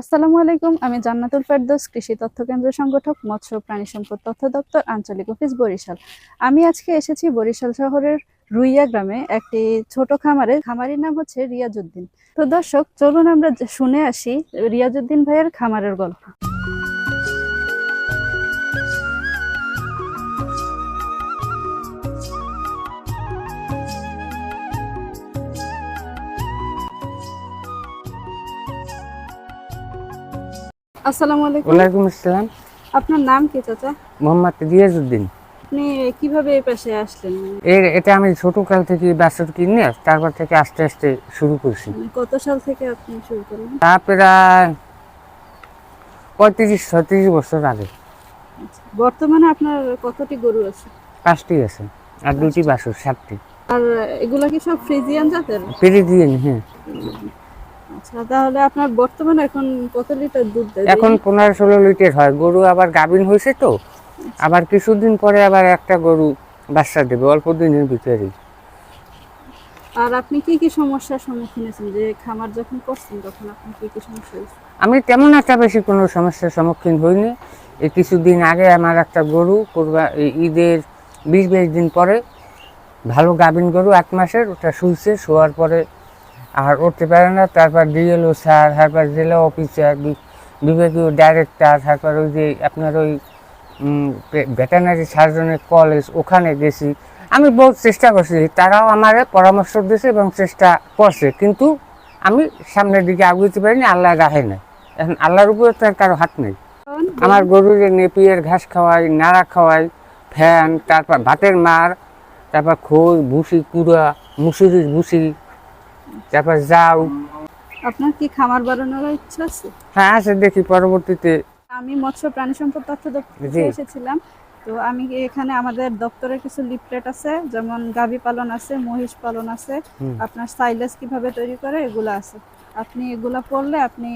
আসসালামু আলাইকুম, আমি জান্নাতুল ফেরদৌস, কৃষি তথ্য কেন্দ্র সংগঠক, মৎস্য প্রাণী সম্পদ তথ্য দপ্তর, আঞ্চলিক অফিস বরিশাল। আমি আজকে এসেছি বরিশাল শহরের রুইয়া গ্রামে একটি ছোট খামারে। খামারির নাম হচ্ছে রিয়াজুদ্দিন তো দর্শক, চলুন আমরা শুনে আসি রিয়াজুদ্দিন ভাইয়ের খামারের গল্প। আসসালামু আলাইকুম। ওয়ালাইকুম আসসালাম। আপনার নাম কি চাচা? মোহাম্মদ রিয়াজউদ্দিন আপনি কীভাবে এই পাশে আসলেন? এর এটা আমি ছোট কাল থেকে বাছর কিনে তারপর থেকে আস্তে আস্তে শুরু করছি। মানে কত সাল থেকে আপনি শুরু করলেন? তা প্রায় পঁয়ত্রিশ ছত্রিশ বছর আগে। বর্তমানে আপনার কতটি গরু আছে? পাঁচটি আছে আর দুটি বাছর সাতটি। আর এগুলা কি সব ফ্রিজিয়ান জাতের? পেরে দিয়ে নি, হ্যাঁ আচ্ছা তাহলে আপনার বর্তমানে এখন কত লিটার দুধ দেয়? এখন পনেরো ষোলো লিটার হয়। গরু আবার গাভিন হয়েছে তো। আবার কিছুদিন পরে আবার একটা গরু বাচ্চা দেবে অল্প দিনের ভিতরেই। আর আপনি কি কি সমস্যার সম্মুখীন হয়েছেন যে খামার যখন করছেন তখন আপনি কি কি সমস্যা হয়েছে? আমি তেমন একটা বেশি কোনো সমস্যার সম্মুখীন হইনি। এই কিছুদিন আগে আমার একটা গরু কোরবা ঈদের বিশ বাইশ দিন পরে ভালো গাভিন গরু এক মাসের ওটা শুইছে শোয়ার পরে আর উঠতে পারে না, তারপর ডিএলও স্যার, তারপর জেলা অফিসার বিভাগীয় ডাইরেক্টর তারপর ওই যে আপনার ওই ভেটেনারি সার্জনের কলেজ ওখানে গেছি। আমি বহুত চেষ্টা করছি, তারাও আমার পরামর্শ দিয়েছে এবং চেষ্টা করছে, কিন্তু আমি সামনের দিকে আগুতে পারিনি, আল্লাহ রাহে নাই। এখন আল্লাহর উপরে তো কারও হাত নেই। আমার গরুর নেপিয়ার ঘাস খাওয়াই, নাড়া খাওয়াই, ফ্যান, তারপর ভাতের মার, তারপর খোল ভুসি, কুড়া, মুসুরির ভুসি তারপর যাও। আপনার কি খামার বাড়ানোর ইচ্ছা আছে? হ্যাঁ আছে দেখি পরবর্তীতে। আমি মৎস্য প্রাণী সম্পদ তথ্য দপ্তরে। এসেছিলাম। তো আমি এখানে আমাদের দপ্তরের কিছু লিফলেট আছে যেমন গাভী পালন আছে মহিষ পালন আছে। আপনার সাইলেজ কীভাবে তৈরি করে এগুলো আছে। আপনি এগুলা পড়লে আপনি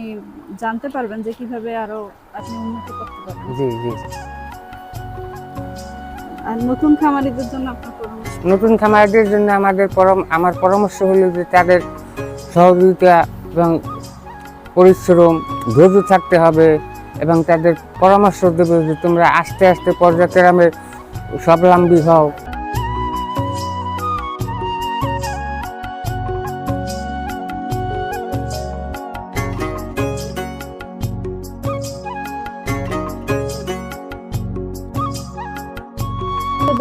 জানতে পারবেন যে কীভাবে আরও আপনি উন্নতি করতে পারবেন। জি জি। আর নতুন খামারিদের জন্য আপনার পরামর্শ নতুন খামারদের জন্য আমাদের পরম, আমার পরামর্শ হলো যে তাদের সহযোগিতা এবং পরিশ্রম ধৈর্য থাকতে হবে এবং তাদের পরামর্শ দেবে যে তোমরা আস্তে আস্তে পর্যায়ক্রমে স্বাবলম্বী হও।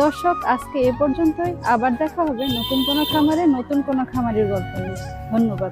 দর্শক, আজকে এ পর্যন্তই। আবার দেখা হবে নতুন কোনো খামারে নতুন কোনো খামারের গল্প নিয়ে। ধন্যবাদ।